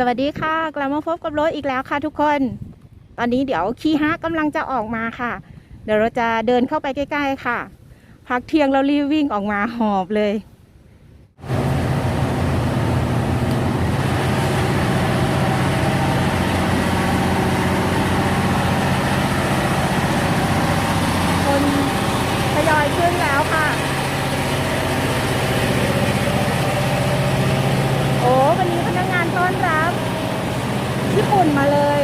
สวัสดีค่ะ กลับมาพบกับรถอีกแล้วค่ะทุกคน ตอนนี้เดี๋ยวคีฮะกำลังจะออกมาค่ะ เดี๋ยวเราจะเดินเข้าไปใกล้ ๆ ค่ะ พักเที่ยงเรารีบวิ่งออกมาหอบเลย คนทยอยขึ้นแล้วค่ะ โอ้วันนี้พนักงานต้อนรับ ญี่ปุ่นมาเลย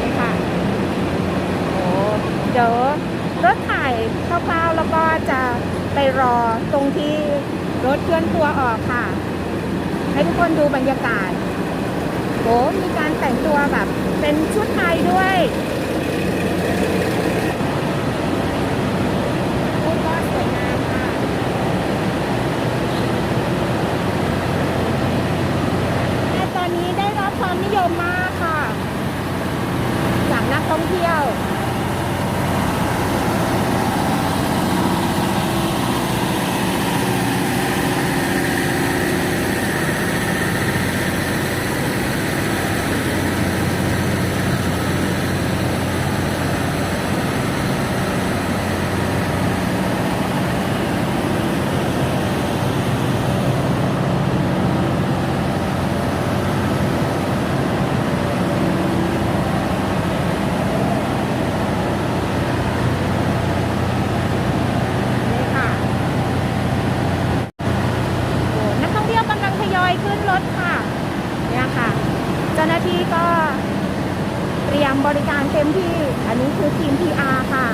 นี่ค่ะโอ้เดี๋ยวรถถ่ายคร่าวๆแล้วก็จะไปรอตรงที่รถเคลื่อนตัวออกค่ะ ให้ทุกคนดูบรรยากาศโอ้มีการแต่งตัวแบบเป็นชุดไทยด้วยชุดก็สวยงามค่ะแต่ตอนนี้ได้รับความนิยมมากค่ะ จากนักท่องเที่ยว นี่ค่ะโอ้นักท่องเที่ยวกำลังทยอยขึ้นรถค่ะ เนี่ยค่ะ เจ้าหน้าที่ก็เตรียม บริการเต็มที่ อันนี้คือทีม PR ค่ะ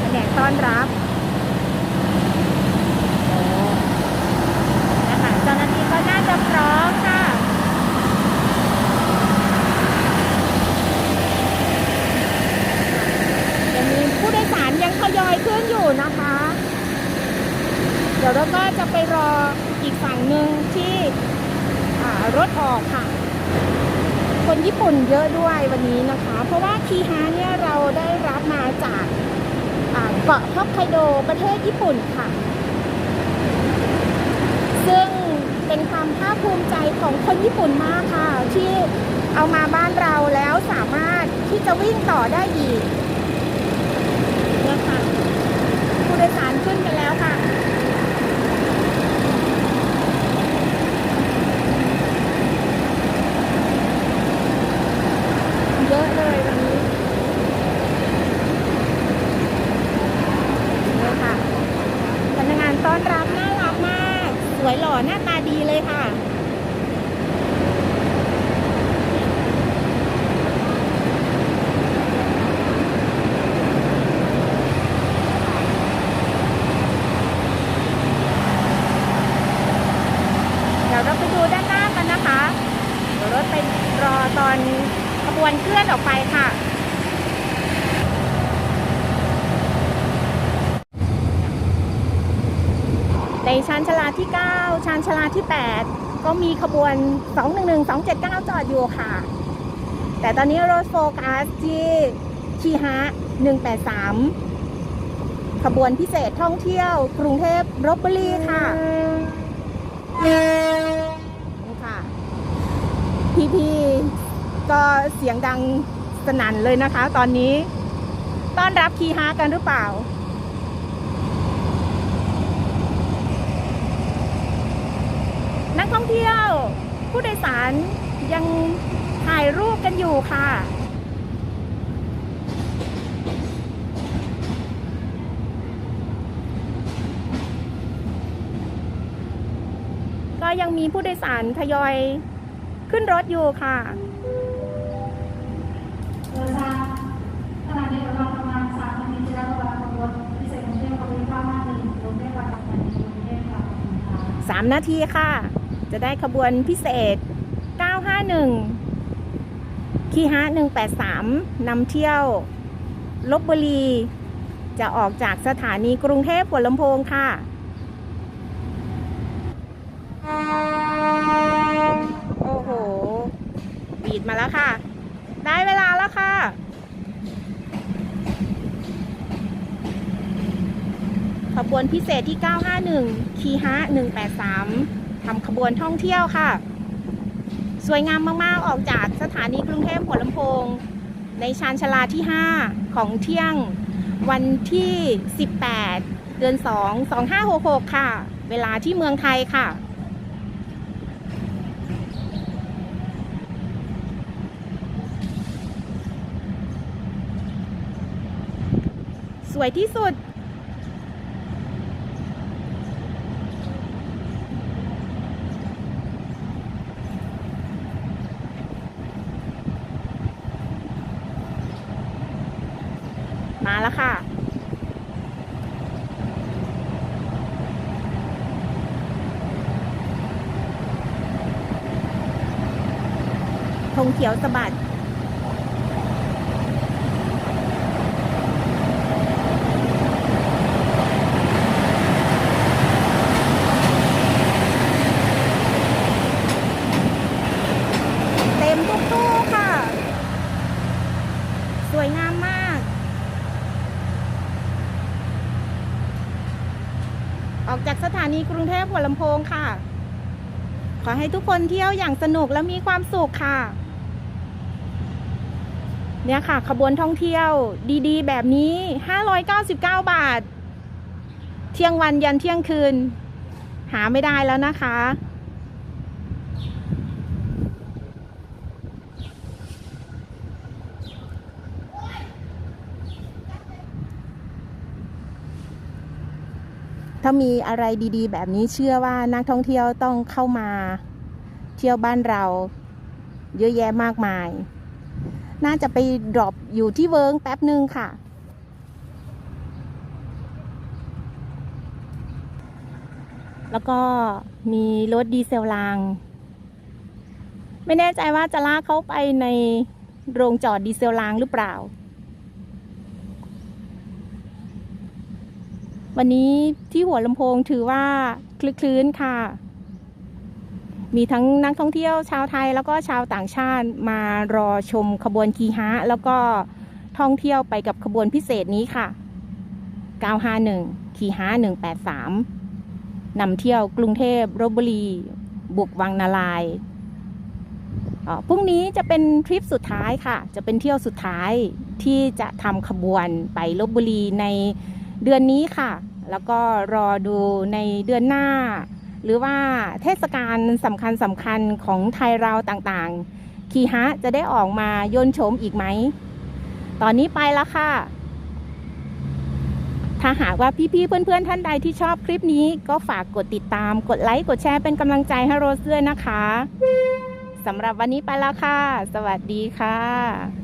แผนกต้อนรับนะคะเจ้าหน้าที่ก็น่าจะพร้อมค่ะยังมีผู้โดยสารยังทยอยขึ้นอยู่นะคะ เดี๋ยวเราก็จะไปรออีกฝั่งหนึ่งที่อ่ารถออกค่ะ คนญี่ปุ่นเยอะด้วยวันนี้นะคะ เพราะว่าคีฮาเนี่ยเราได้รับมาจากเกาะฮอกไกโดประเทศญี่ปุ่นค่ะ ซึ่งเป็นความภาคภูมิใจของคนญี่ปุ่นมากค่ะ ที่เอามาบ้านเราแล้วสามารถที่จะวิ่งต่อได้อีก เนี่ยค่ะผู้โดยสารขึ้นกันแล้วค่ะ เยอะเลยวันนี้เนี่ยค่ะพนักงานต้อนรับน่ารักมาก สวย หน้าตาดีเลยค่ะ เดี๋ยวเราไปดูด้านหน้ากันนะคะ เดี๋ยวรถไปรอตอนขบวนเคลื่อนออกไปค่ะ ใน ชานชลาที่ 9 ชานชลาที่ 8 ก็มีขบวน 211 279 จอดอยู่ค่ะ แต่ตอนนี้รถโฟกัสที่คีฮะ183 ขบวนพิเศษท่องเที่ยวกรุงเทพรบบุรีค่ะนี่ค่ะ พี่ๆก็เสียงดังสนั่นเลยนะคะ ตอนนี้ต้อนรับคีฮากันหรือเปล่า นักท่องเที่ยว ผู้โดยสารยังถ่ายรูปกันอยู่ค่ะ ก็ยังมีผู้โดยสารทยอยขึ้นรถอยู่ค่ะโดยทาขณะนี้เราประมาณสามนาทีจะได้ระบายขบวนพิเศษกรุงเทพขบวนข้าวหน้าหนึ่งกรุงเทพวันทำงานกรุงเทพค่ะสามนาทีค่ะ จะได้ขบวนพิเศษ 951คีฮะ183นำเที่ยวลบบุรี จะออกจากสถานีกรุงเทพหัวลำโพงค่ะโอ้โห บีดมาแล้วค่ะ ได้เวลาแล้วค่ะขบวนพิเศษที่ 951 คีฮะ 183 ทำขบวนท่องเที่ยวค่ะ สวยงามมาก ๆ ออกจากสถานีกรุงเทพหัวลำโพง ในชานชาลาที่ 5 ของเที่ยงวันที่ 18 เดือน 2 2566 ค่ะ เวลาที่เมืองไทยค่ะสวยที่สุด มาแล้ว ค่ะ ธงเขียวสะบัดเต็มทุกตู้ค่ะสวยงามมาก ออกจากสถานีกรุงเทพหัวลำโพงค่ะ ขอให้ทุกคนเที่ยวอย่างสนุกและมีความสุขค่ะ เนี่ยค่ะ ขบวนท่องเที่ยวดีๆ แบบนี้ 599 บาท เที่ยงวันยันเที่ยงคืน หาไม่ได้แล้วนะคะ ถ้ามีอะไรดีๆ แบบนี้เชื่อว่านักท่องเที่ยวต้องเข้ามาเที่ยวบ้านเรา เยอะแยะมากมาย น่าจะไปดรอปอยู่ที่เวิร์งแป๊บหนึ่งค่ะ แล้วก็มีรถดีเซลราง ไม่แน่ใจว่าจะลากเขาไปในโรงจอดดีเซลรางหรือเปล่า วันนี้ที่หัวลำโพงถือว่าคลึกคลื้นค่ะ มีทั้งนักท่องเที่ยวชาวไทยแล้วก็ชาวต่างชาติมารอชมขบวนคีฮะ แล้วก็ท่องเที่ยวไปกับขบวนพิเศษนี้ค่ะ 951คีฮะ183นำเที่ยวกรุงเทพรบบุรี บุกวังนาลายออพรุ่งนี้จะเป็นทริปสุดท้ายค่ะ จะเป็นเที่ยวสุดท้ายที่จะทำขบวนไปลบบุรีใน เดือนนี้ค่ะ แล้วก็รอดูในเดือนหน้า หรือว่าเทศกาลสำคัญสำคัญของไทยเราต่างๆ คีฮะจะได้ออกมายนโฉมอีกไหม ตอนนี้ไปแล้วค่ะ ถ้าหากว่าพี่ๆเพื่อนๆ ท่านใดที่ชอบคลิปนี้ก็ฝากกดติดตาม กดไลค์กดแชร์เป็นกำลังใจให้โรสด้วยนะคะสำหรับวันนี้ไปแล้วค่ะ สวัสดีค่ะ